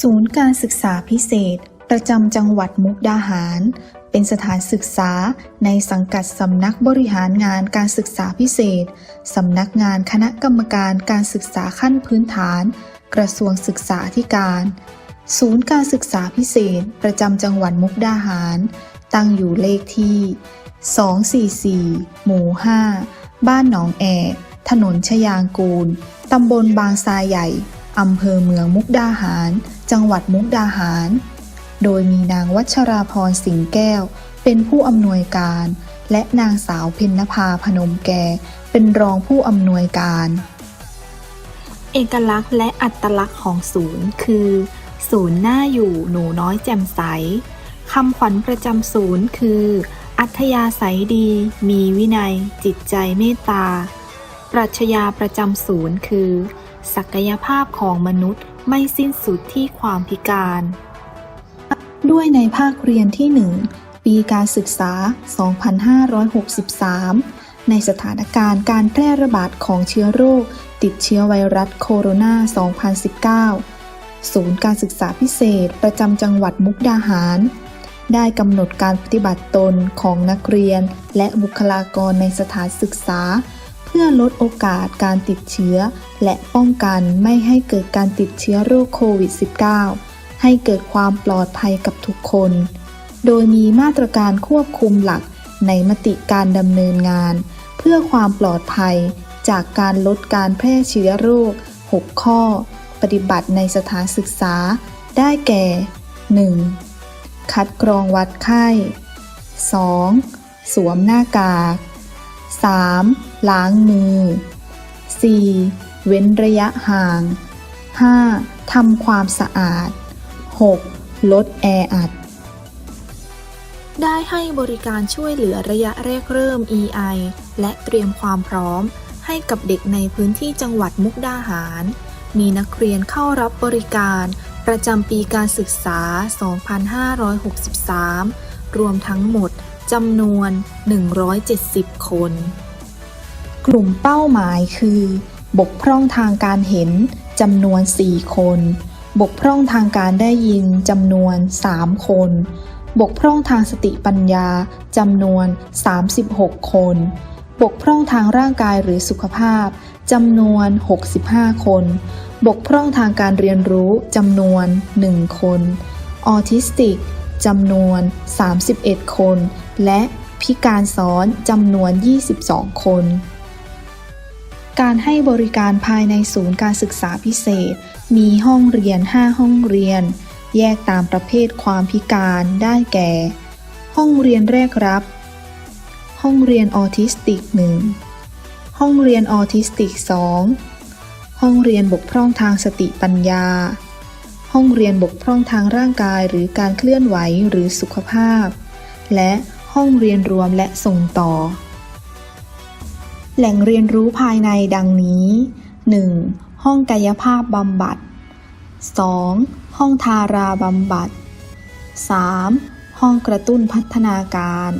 ศูนย์การศึกษาพิเศษ ประจำจังหวัดมุกดาหาร เป็นสถานศึกษาในสังกัดสำนักบริหารงานการศึกษาพิเศษ สำนักงานคณะกรรมการการศึกษาขั้นพื้นฐาน กระทรวงศึกษาธิการ ศูนย์การศึกษาพิเศษ ประจำจังหวัดมุกดาหาร ตั้งอยู่เลขที่ 244 หมู่ 5 บ้านหนองแอกถนนชยางกูล ตำบลบางทรายใหญ่ อำเภอเมืองมุกดาหาร จังหวัดมุกดาหาร โดยมีนางวัชราพรสิงแก้ว เป็นผู้อำนวยการ และนางสาวเพ็ญนภาพนมแก เป็นรองผู้อำนวยการ เอกลักษณ์และอัตลักษณ์ของศูนย์คือ ศูนย์น่าอยู่หนูน้อยแจ่มใสคำขวัญประจำศูนย์คือ อัธยาศัยดี มีวินัย จิตใจเมตตา ปรัชญาประจำศูนย์คือ ศักยภาพของมนุษย์ไม่สิ้นสุดที่ความพิการ ด้วยในภาคเรียนที่ 1 ปีการศึกษา 2563 ในสถานการณ์การแพร่ระบาดของเชื้อโรค ติดเชื้อไวรัสโคโรนา 2019 ศูนย์การศึกษาพิเศษประจำจังหวัดมุกดาหาร ได้กำหนดการปฏิบัติตนของนักเรียนและบุคลากรในสถานศึกษา เพื่อลดโอกาสการติดเชื้อ และป้องกันไม่ให้เกิดการติดเชื้อโรคโควิด -19 ให้เกิดความปลอดภัยกับทุกคน โดยมีมาตรการควบคุมหลักในมติการดำเนินงาน เพื่อความปลอดภัยจากการลดการแพร่เชื้อโรค 6 ข้อ ปฏิบัติในสถานศึกษา ได้แก่ 1. คัดกรองวัดไข้ 2. สวมหน้ากาก 3. ล้างมือ 4. เว้นระยะห่าง 5. ทำความสะอาด 6. ลดแออัด ได้ให้บริการช่วยเหลือระยะแรกเริ่ม EI และเตรียมความพร้อม ให้กับเด็กในพื้นที่จังหวัดมุกดาหาร มีนักเรียนเข้ารับบริการ ประจำปีการศึกษา 2563 รวมทั้งหมดจำนวน 170 คน กลุ่มเป้าหมายคือ บกพร่องทางการเห็นจำนวน 4 คน บกพร่องทางการได้ยินจำนวน 3 คน บกพร่องทางสติปัญญาจำนวน 36 คน บกพร่องทางร่างกายหรือสุขภาพจำนวน 65 คน บกพร่องทางการเรียนรู้จำนวน 1 คน ออทิสติกจำนวน 31 คน และพิการซ้อนจำนวน 22 คน การให้บริการภายในศูนย์การศึกษาพิเศษ มีห้องเรียน 5 ห้องเรียน แยกตามประเภทความพิการได้แก่ ห้องเรียนแรกรับ ห้องเรียนออทิสติก 1 ห้องเรียนออทิสติก 2 ห้องเรียนบกพร่องทางสติปัญญา ห้องเรียนบกพร่องทางร่างกายหรือการเคลื่อนไหวหรือสุขภาพ และห้องเรียนรวมและส่งต่อ แหล่งเรียนรู้ภายในดังนี้ 1. ห้องกายภาพบำบัด 2. ห้องทาราบำบัด 3. ห้องกระตุ้นพัฒนาการ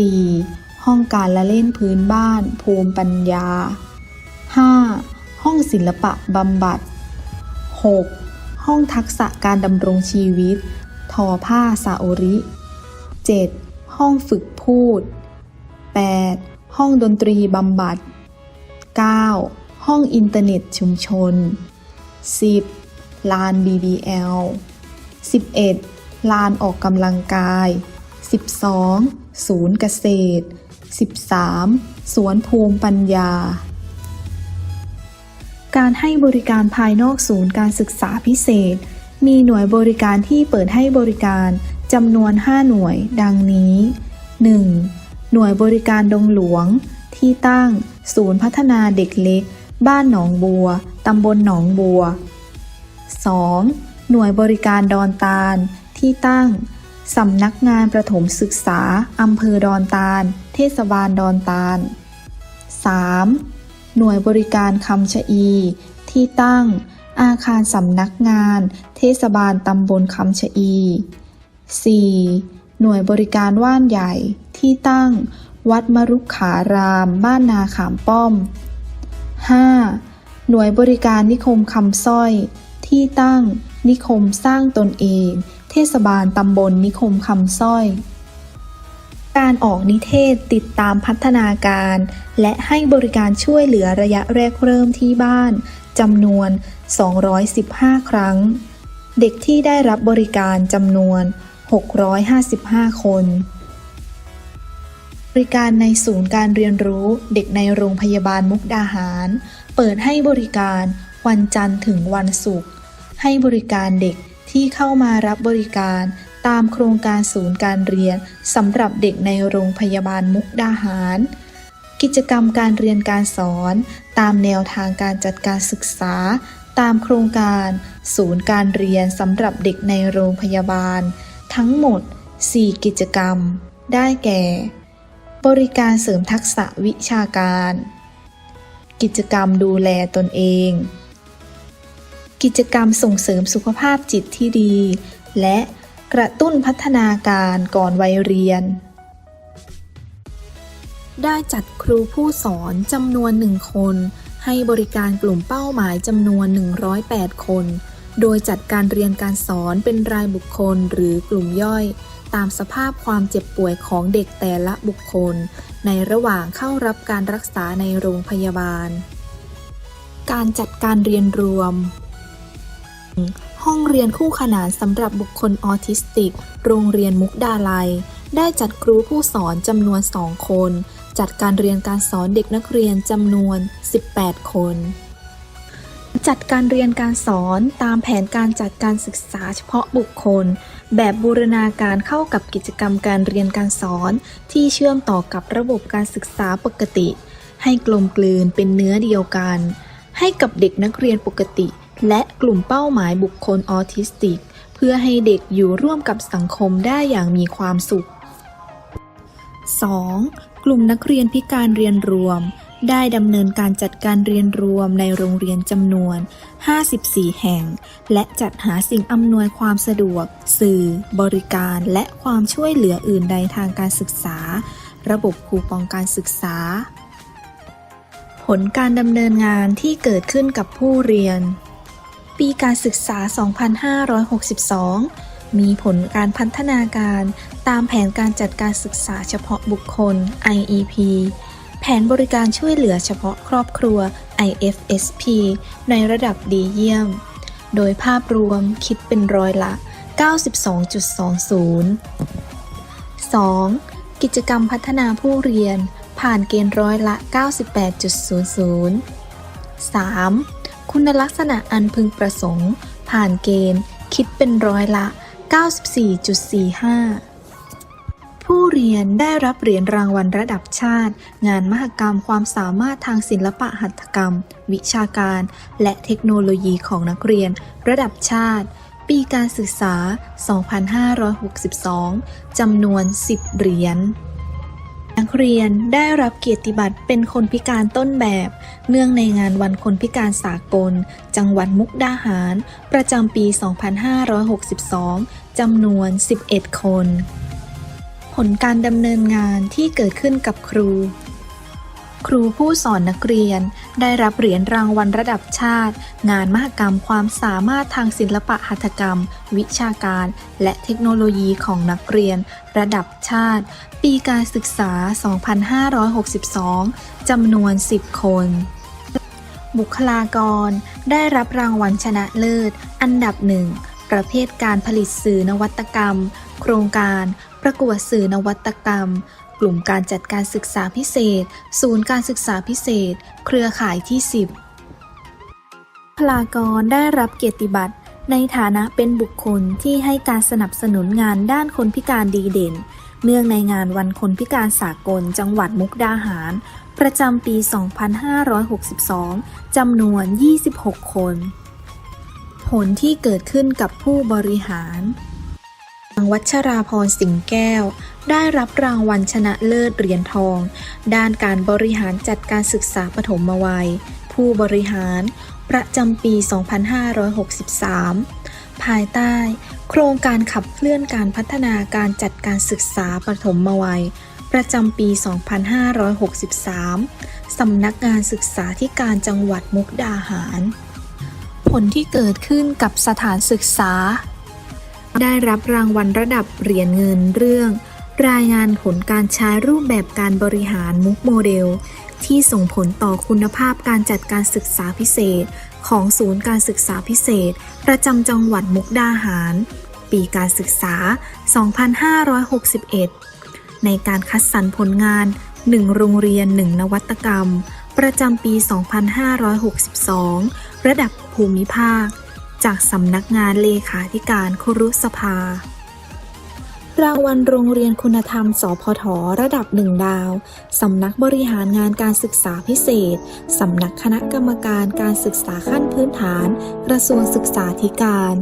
4. ห้องการละเล่นพื้นบ้าน ภูมิปัญญา 5. ห้องศิลปะบำบัด 6. ห้องทักษะการดำรงชีวิต ทอผ้าซาโอริ 7. ห้องฝึกพูด 8. ห้องดนตรีบำบัด 9. ห้องอินเทอร์เน็ตชุมชน 10. ลาน BBL 11. ลานออกกำลังกาย 12. ศูนย์เกษตร 13. สวนภูมิปัญญา การให้บริการภายนอกศูนย์การศึกษาพิเศษ มีหน่วยบริการที่เปิดให้บริการจำนวน 5 หน่วย ดังนี้ 1. หน่วยบริการดงหลวง ที่ตั้ง ศูนย์พัฒนาเด็กเล็ก บ้านหนองบัว ตำบลหนองบัว 2. หน่วยบริการดอนตาล ที่ตั้ง สำนักงานประถมศึกษา อำเภอดอนตาล เทศบาลดอนตาล 3. หน่วยบริการคำชะอี ที่ตั้ง อาคารสำนักงาน เทศบาลตำบลคำชะอี 4. หน่วยบริการว่านใหญ่ ที่ตั้ง วัดมรุกขาราม บ้านนาขามป้อม 5. หน่วยบริการนิคมคำสร้อย ที่ตั้ง นิคมสร้างตนเอง เทศบาลตำบลนิคมคำสร้อย การออกนิเทศติดตามพัฒนาการ และให้บริการช่วยเหลือระยะแรกเริ่มที่บ้านจำนวน 215 ครั้ง เด็กที่ได้รับบริการจำนวน 655 คน บริการในศูนย์การเรียนรู้เด็กในโรงพยาบาลมุกดาหาร เปิดให้บริการวันจันทร์ถึงวันศุกร์ให้บริการเด็กที่เข้ามารับบริการตามโครงการศูนย์การเรียนสำหรับเด็กในโรงพยาบาลมุกดาหาร กิจกรรมการเรียนการสอน ตามแนวทางการจัดการศึกษา ตามโครงการ ศูนย์การเรียนสำหรับเด็กในโรงพยาบาล ทั้งหมด 4 กิจกรรม ได้แก่ บริการเสริมทักษะวิชาการ กิจกรรมดูแลตนเอง กิจกรรมส่งเสริมสุขภาพจิตที่ดี และกระตุ้นพัฒนาการก่อนวัยเรียน ได้จัดครูผู้สอนจำนวนหนึ่งคน ให้บริการกลุ่มเป้าหมายจำนวน 108 คน โดยจัดการเรียนการสอนเป็นรายบุคคลหรือกลุ่มย่อย ตามสภาพความเจ็บป่วยของเด็กแต่ละบุคคล ในระหว่างเข้ารับการรักษาในโรงพยาบาล การจัดการเรียนรวม ห้องเรียนคู่ขนานสำหรับบุคคลออทิสติก โรงเรียนมุกดาลัย ได้จัดครูผู้สอนจำนวน 2 คน จัดการเรียนการสอนเด็กนักเรียนจำนวน 18 คนจัดการเรียนการสอนตามแผนการจัดการศึกษาเฉพาะบุคคล แบบบูรณาการเข้ากับกิจกรรมการเรียนการสอน ที่เชื่อมต่อกับระบบการศึกษาปกติ ให้กลมกลืนเป็นเนื้อเดียวกัน ให้กับเด็กนักเรียนปกติ และกลุ่มเป้าหมายบุคคลออทิสติก เพื่อให้เด็กอยู่ร่วมกับสังคมได้อย่างมีความสุข 2. กลุ่มนักเรียนพิการเรียนรวม ได้ดำเนินการจัดการเรียนรวมในโรงเรียนจำนวน 54 แห่ง และจัดหาสิ่งอำนวยความสะดวก สื่อ บริการและความช่วยเหลืออื่นใดทางการศึกษา ระบบคูปองการศึกษา ผลการดำเนินงานที่เกิดขึ้นกับผู้เรียน ปีการศึกษา 2562มีผลการพัฒนาการตามแผนการจัดการศึกษาเฉพาะบุคคล IEP แผนบริการช่วยเหลือเฉพาะครอบครัว IFSP ในระดับดีเยี่ยม โดยภาพรวมคิดเป็นร้อยละ 92.20 2. กิจกรรมพัฒนาผู้เรียน ผ่านเกณฑ์ร้อยละ 98.00 3. คุณลักษณะอันพึงประสงค์ ผ่านเกณฑ์ คิดเป็นร้อยละ 94.45 ผู้เรียนได้รับเหรียญรางวัลระดับชาติ งานมหกรรมความสามารถทางศิลปะหัตถกรรม วิชาการ และเทคโนโลยีของนักเรียน ระดับชาติ ปีการศึกษา 2562 จำนวน 10 เหรียญนักเรียนได้รับเกียรติบัตรเป็นคนพิการต้นแบบ เนื่องในงานวันคนพิการสากล จังหวัดมุกดาหาร ประจำปี 2562 จำนวน 11 คน ผลการดำเนินงานที่เกิดขึ้นกับครู ครูผู้สอนนักเรียนได้รับเหรียญรางวัลระดับชาติ งานมหกรรมความสามารถทางศิลปะหัตถกรรม วิชาการ และเทคโนโลยีของนักเรียน ระดับชาติ ปีการศึกษา 2562 จำนวน 10 คนบุคลากร ได้รับรางวัลชนะเลิศ อันดับหนึ่งประเภทการผลิตสื่อนวัตกรรม โครงการ ประกวดสื่อนวัตกรรม กลุ่มการจัดการศึกษาพิเศษ ศูนย์การศึกษาพิเศษ เครือข่ายที่ 10บุคลากรได้รับเกียรติบัตรในฐานะเป็นบุคคลที่ให้การสนับสนุนงานด้านคนพิการดีเด่น เนื่องในงานวันคนพิการสากลจังหวัดมุกดาหาร ประจำปี 2562 จำนวน 26 คน ผลที่เกิดขึ้นกับผู้บริหารางวัชราพรสิงแก้ว ได้รับรางวัลชนะเลิศเหรียญทอง ด้านการบริหารจัดการศึกษาปฐมวัย ผู้บริหาร ประจำปี 2563 ภายใต้ โครงการขับเคลื่อนการพัฒนาการจัดการศึกษาปฐมวัย ประจำปี 2563 สำนักงานศึกษาธิการจังหวัดมุกดาหาร ผลที่เกิดขึ้นกับสถานศึกษา ได้รับรางวัลระดับเหรียญเงินเรื่อง รายงานผลการใช้รูปแบบการบริหารมุกโมเดล ที่ส่งผลต่อคุณภาพการจัดการศึกษาพิเศษ ของศูนย์การศึกษาพิเศษ ประจำจังหวัดมุกดาหาร ปีการศึกษา 2561 ในการคัดสรรผลงาน 1 โรงเรียน 1 นวัตกรรม ประจำปี 2562 ระดับภูมิภาค จากสำนักงานเลขาธิการครุสภา รางวัลโรงเรียนคุณธรรม สพท ระดับหนึ่งดาว สำนักบริหารงานการศึกษาพิเศษ สำนักคณะกรรมการการศึกษาขั้นพื้นฐาน กระทรวงศึกษาธิการ